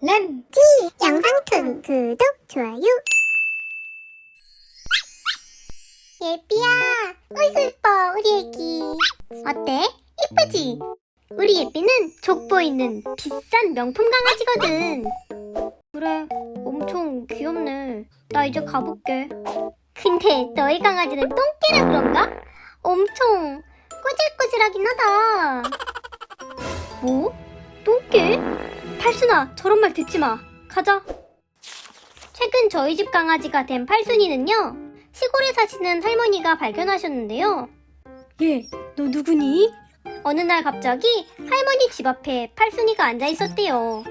램지 영상툰 구독 좋아요 예삐야 어이구 이뻐 우리 애기 어때? 이쁘지? 우리 예삐는 족보 있는 비싼 명품 강아지거든 그래 엄청 귀엽네 나 이제 가볼게 근데 너희 강아지는 똥개라 그런가? 엄청 꼬질꼬질하긴 하다 뭐? 똥개? 팔순아, 저런 말 듣지 마. 가자. 최근 저희 집 강아지가 된 팔순이는요, 시골에 사시는 할머니가 발견하셨는데요. 얘, 너 누구니? 어느 날 갑자기 할머니 집 앞에 팔순이가 앉아 있었대요.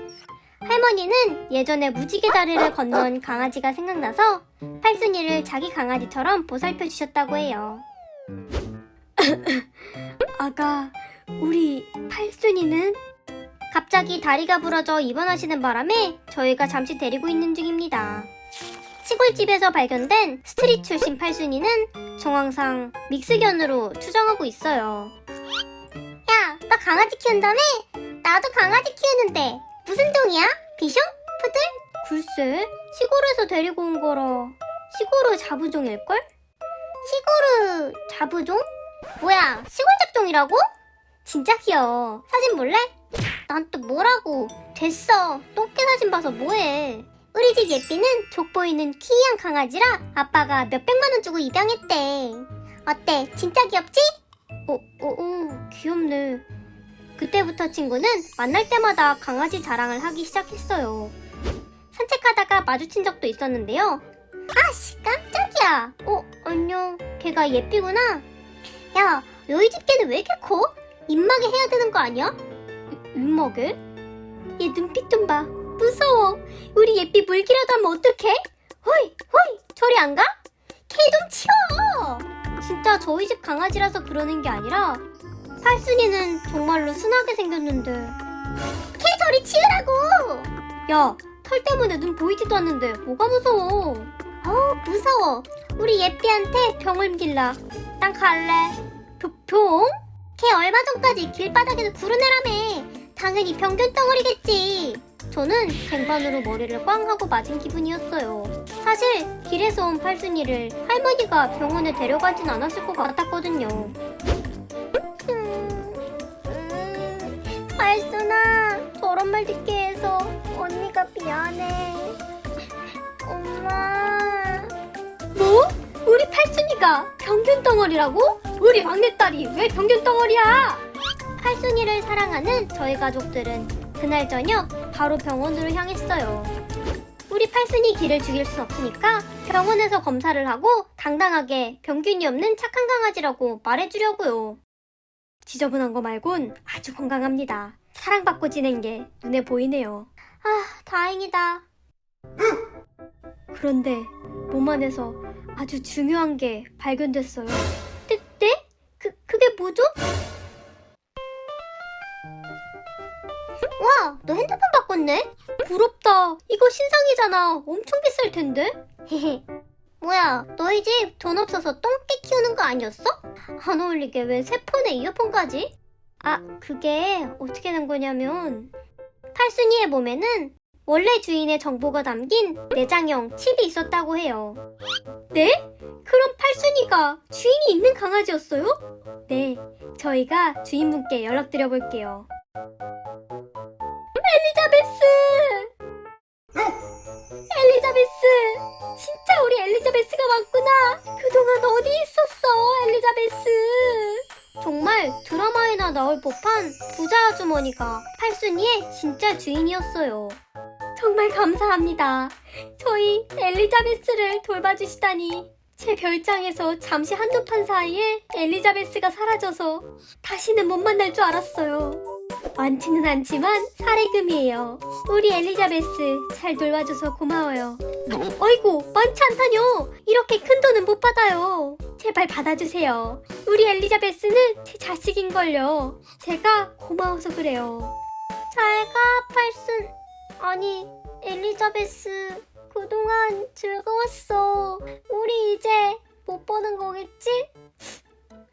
할머니는 예전에 무지개 다리를 건넌 강아지가 생각나서 팔순이를 자기 강아지처럼 보살펴 주셨다고 해요. 아가, 우리 팔순이는? 갑자기 다리가 부러져 입원하시는 바람에 저희가 잠시 데리고 있는 중입니다. 시골집에서 발견된 스트릿 출신 팔순이는 정황상 믹스견으로 추정하고 있어요. 야, 너 강아지 키운다며? 나도 강아지 키우는데 무슨 종이야? 비숑? 푸들? 글쎄, 시골에서 데리고 온 거라 시골의 자부종일걸? 시골의 자부종? 뭐야, 시골 잡종이라고? 진짜 귀여워. 사진 볼래? 난 또 뭐라고? 됐어. 똥개 사진 봐서 뭐해? 우리 집 예삐는 족보이는 키이한 강아지라 아빠가 몇백만 원 주고 입양했대. 어때? 진짜 귀엽지? 어, 어, 어, 귀엽네. 그때부터 친구는 만날 때마다 강아지 자랑을 하기 시작했어요. 산책하다가 마주친 적도 있었는데요. 아씨, 깜짝이야. 어, 안녕. 걔가 예삐구나. 야, 너희 집 개는 왜 이렇게 커? 입마개 해야 되는 거 아니야? 입마개? 얘 눈빛 좀 봐. 무서워. 우리 예삐 물기라도 하면 어떡해? 호이, 호이, 저리 안 가? 걔 좀 치워. 진짜 저희 집 강아지라서 그러는 게 아니라 팔순이는 정말로 순하게 생겼는데. 걔 저리 치우라고. 야, 털 때문에 눈 보이지도 않는데 뭐가 무서워? 어, 무서워. 우리 예삐한테 병을 길라. 난 갈래. 표, 병? 걔 얼마 전까지 길바닥에서 구르내라며. 당연히 병균 덩어리겠지. 저는 쟁반으로 머리를 꽝 하고 맞은 기분이었어요. 사실 길에서 온 팔순이를 할머니가 병원에 데려가진 않았을 것 같았거든요. 팔순아, 저런 말 듣게 해서 언니가 미안해. 엄마. 뭐? 우리 팔순이가 병균 덩어리라고? 우리 막내딸이 왜 병균 덩어리야? 팔순이를 사랑하는 저희 가족들은 그날 저녁 바로 병원으로 향했어요. 우리 팔순이 길을 죽일 순 없으니까 병원에서 검사를 하고 당당하게 병균이 없는 착한 강아지라고 말해주려고요. 지저분한 거 말곤 아주 건강합니다. 사랑받고 지낸 게 눈에 보이네요. 아, 다행이다. 그런데 몸 안에서 아주 중요한 게 발견됐어요. 와, 너 핸드폰 바꿨네? 부럽다. 이거 신상이잖아. 엄청 비쌀 텐데? 헤헤. 뭐야, 너희 집 돈 없어서 똥개 키우는 거 아니었어? 안 어울리게 왜 새 폰에 이어폰까지? 아, 그게 어떻게 된 거냐면 팔순이의 몸에는 원래 주인의 정보가 담긴 내장형 칩이 있었다고 해요. 네? 그럼 팔순이가 주인이 있는 강아지였어요? 네, 저희가 주인분께 연락드려 볼게요. 진짜 우리 엘리자베스가 맞구나! 그동안 어디 있었어, 엘리자베스! 정말 드라마에나 나올 법한 부자 아주머니가 팔순이의 진짜 주인이었어요. 정말 감사합니다. 저희 엘리자베스를 돌봐주시다니. 제 별장에서 잠시 한두 판 사이에 엘리자베스가 사라져서 다시는 못 만날 줄 알았어요. 많지는 않지만 사례금이에요. 우리 엘리자베스 잘 돌봐줘서 고마워요. 어이구 많지 않다뇨. 이렇게 큰 돈은 못 받아요. 제발 받아주세요. 우리 엘리자베스는 제 자식인걸요. 제가 고마워서 그래요. 잘가 팔순. 아니 엘리자베스 그동안 즐거웠어. 우리 이제 못 보는 거겠지?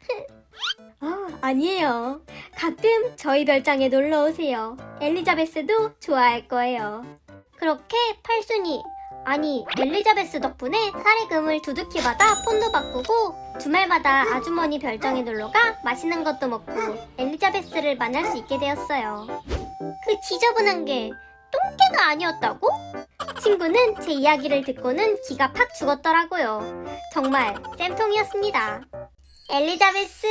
아, 아니에요. 가끔 저희 별장에 놀러 오세요. 엘리자베스도 좋아할 거예요. 그렇게 팔순이 아니 엘리자베스 덕분에 사례금을 두둑히 받아 폰도 바꾸고 주말마다 아주머니 별장에 놀러가 맛있는 것도 먹고 엘리자베스를 만날 수 있게 되었어요. 그 지저분한 게 똥개가 아니었다고? 친구는 제 이야기를 듣고는 기가 팍 죽었더라고요. 정말 쌤통이었습니다. 엘리자베스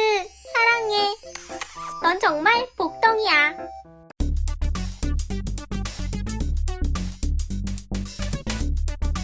사랑해. 넌 정말 복덩이야.